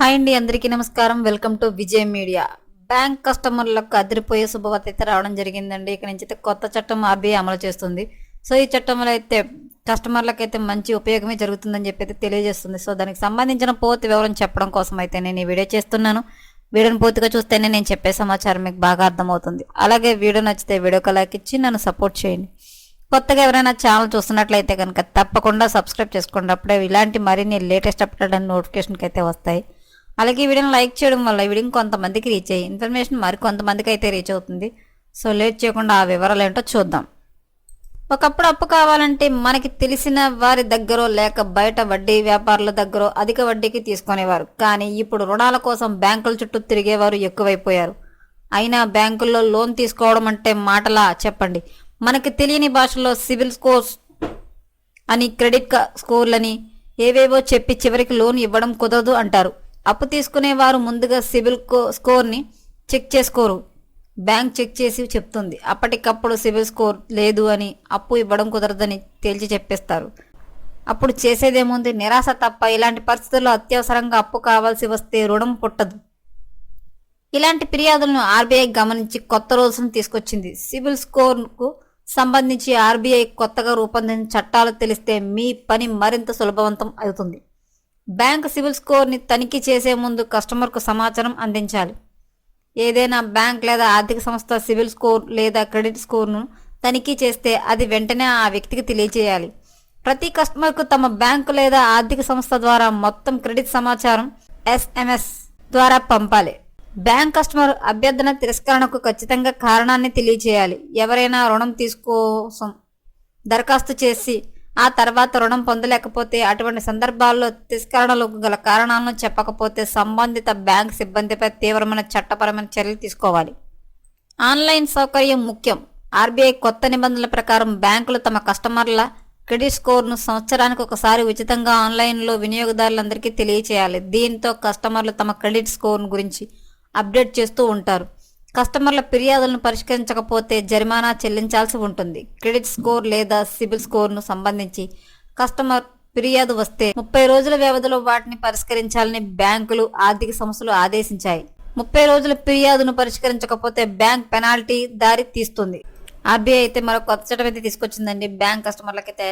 Hi అండి అందరికీ నమస్కారం. Welcome to Vijay media. Bank కస్టమర్లకు అదిరిపోయే శుభవార్త అయితే రావడం జరిగిందండి. ఇక నుంచి అయితే కొత్త చట్టం ఆర్బీఐ అమలు చేస్తుంది. సో ఈ చట్టంలో అయితే కస్టమర్లకు అయితే మంచి ఉపయోగమే జరుగుతుందని చెప్పి అయితే తెలియజేస్తుంది. సో దానికి సంబంధించిన పూర్తి వివరం చెప్పడం కోసం అయితే నేను ఈ వీడియో చేస్తున్నాను. వీడియోని పూర్తిగా చూస్తేనే నేను చెప్పే సమాచారం మీకు బాగా అర్థమవుతుంది. అలాగే వీడియో నచ్చితే వీడియోకి లైక్ ఇచ్చి నన్ను సపోర్ట్ చేయండి. కొత్తగా ఎవరైనా ఛానల్ చూస్తున్నట్లయితే కనుక తప్పకుండా సబ్స్క్రైబ్ చేసుకోండి అప్పుడే ఇలాంటి మరిన్ని లేటెస్ట్ అప్డేట్ అండ్ నోటిఫికేషన్కి అయితే వస్తాయి. అలాగే ఈ వీడియోని లైక్ చేయడం వల్ల ఈ వీడియో కొంతమందికి రీచ్ అయ్యి ఇన్ఫర్మేషన్ మరి కొంతమందికి అయితే రీచ్ అవుతుంది. సో లేట్ చేయకుండా ఆ వివరాలు ఏంటో చూద్దాం. ఒకప్పుడు అప్పు కావాలంటే మనకి తెలిసిన వారి దగ్గర లేక బయట వడ్డీ వ్యాపారుల దగ్గర అధిక వడ్డీకి తీసుకునేవారు. కానీ ఇప్పుడు రుణాల కోసం బ్యాంకుల చుట్టూ తిరిగేవారు ఎక్కువైపోయారు. అయినా బ్యాంకుల్లో లోన్ తీసుకోవడం అంటే మాటలా చెప్పండి. మనకి తెలియని భాషలో సివిల్ స్కోర్స్ అని క్రెడిట్ స్కోర్లని ఏవేవో చెప్పి చివరికి లోన్ ఇవ్వడం కుదరదు అంటారు. అప్పు తీసుకునేవారు ముందుగా సిబిల్ కో- స్కోర్ని చెక్ చేసుకోరు. బ్యాంక్ చెక్ చేసి చెప్తుంది. అప్పటికప్పుడు సిబిల్ స్కోర్ లేదు అని అప్పు ఇవ్వడం కుదరదని తేల్చి చెప్పేస్తారు. అప్పుడు చేసేదేముంది? నిరాశ తప్ప ఇలాంటి పరిస్థితుల్లో అత్యవసరంగా అప్పు కావాల్సి వస్తే రుణం పుట్టదు. ఇలాంటి ఫిర్యాదులను ఆర్బీఐ గమనించి కొత్త రూల్స్ను తీసుకొచ్చింది. సివిల్ స్కోర్కు సంబంధించి ఆర్బీఐ కొత్తగా రూపొందించిన చట్టాలు తెలిస్తే మీ పని మరింత సులభవంతం అవుతుంది. బ్యాంక్ సివిల్ స్కోర్ని తనిఖీ చేసే ముందు కస్టమర్కు సమాచారం అందించాలి. ఏదైనా బ్యాంక్ లేదా ఆర్థిక సంస్థ సివిల్ స్కోర్ లేదా క్రెడిట్ స్కోర్ను తనిఖీ చేస్తే అది వెంటనే ఆ వ్యక్తికి తెలియజేయాలి. ప్రతి కస్టమర్కు తమ బ్యాంకు లేదా ఆర్థిక సంస్థ ద్వారా మొత్తం క్రెడిట్ సమాచారం ఎస్ఎంఎస్ ద్వారా పంపాలి. బ్యాంక్ కస్టమర్ అభ్యర్థన తిరస్కరణకు ఖచ్చితంగా కారణాన్ని తెలియజేయాలి. ఎవరైనా రుణం తీసుకోసం దరఖాస్తు చేసి ఆ తర్వాత రుణం పొందలేకపోతే అటువంటి సందర్భాల్లో తిరస్కరణలకు గల కారణాలను చెప్పకపోతే సంబంధిత బ్యాంక్ సిబ్బందిపై తీవ్రమైన చట్టపరమైన చర్యలు తీసుకోవాలి. ఆన్లైన్ సౌకర్యం ముఖ్యం. ఆర్బీఐ కొత్త నిబంధనల ప్రకారం బ్యాంకులు తమ కస్టమర్ల క్రెడిట్ స్కోర్ను సంవత్సరానికి ఒకసారి ఉచితంగా ఆన్లైన్లో వినియోగదారులందరికీ తెలియచేయాలి. దీంతో కస్టమర్లు తమ క్రెడిట్ స్కోర్ గురించి అప్డేట్ చేస్తూ ఉంటారు. కస్టమర్ల ఫిర్యాదులను పరిష్కరించకపోతే జరిమానా చెల్లించాల్సి ఉంటుంది. క్రెడిట్ స్కోర్ లేదా సిబిల్ స్కోర్ను సంబంధించి కస్టమర్ ఫిర్యాదు వస్తే ముప్పై రోజుల వ్యవధిలో వాటిని పరిష్కరించాలని బ్యాంకులు ఆర్థిక సంస్థలు ఆదేశించాయి. ముప్పై రోజుల ఫిర్యాదును పరిష్కరించకపోతే బ్యాంక్ పెనాల్టీ దారి తీస్తుంది. ఆర్బీఐ అయితే మరో కొత్త చట్టం అయితే తీసుకొచ్చిందండి. బ్యాంక్ కస్టమర్లకైతే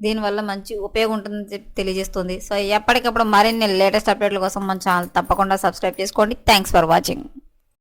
దీనివల్ల మంచి ఉపయోగం ఉంటుందని చెప్పి తెలియజేస్తుంది. సో ఎప్పటికప్పుడు మరిన్ని లేటెస్ట్ అప్డేట్ల కోసం మన ఛానల్ తప్పకుండా సబ్స్క్రైబ్ చేసుకోండి. Thanks for watching.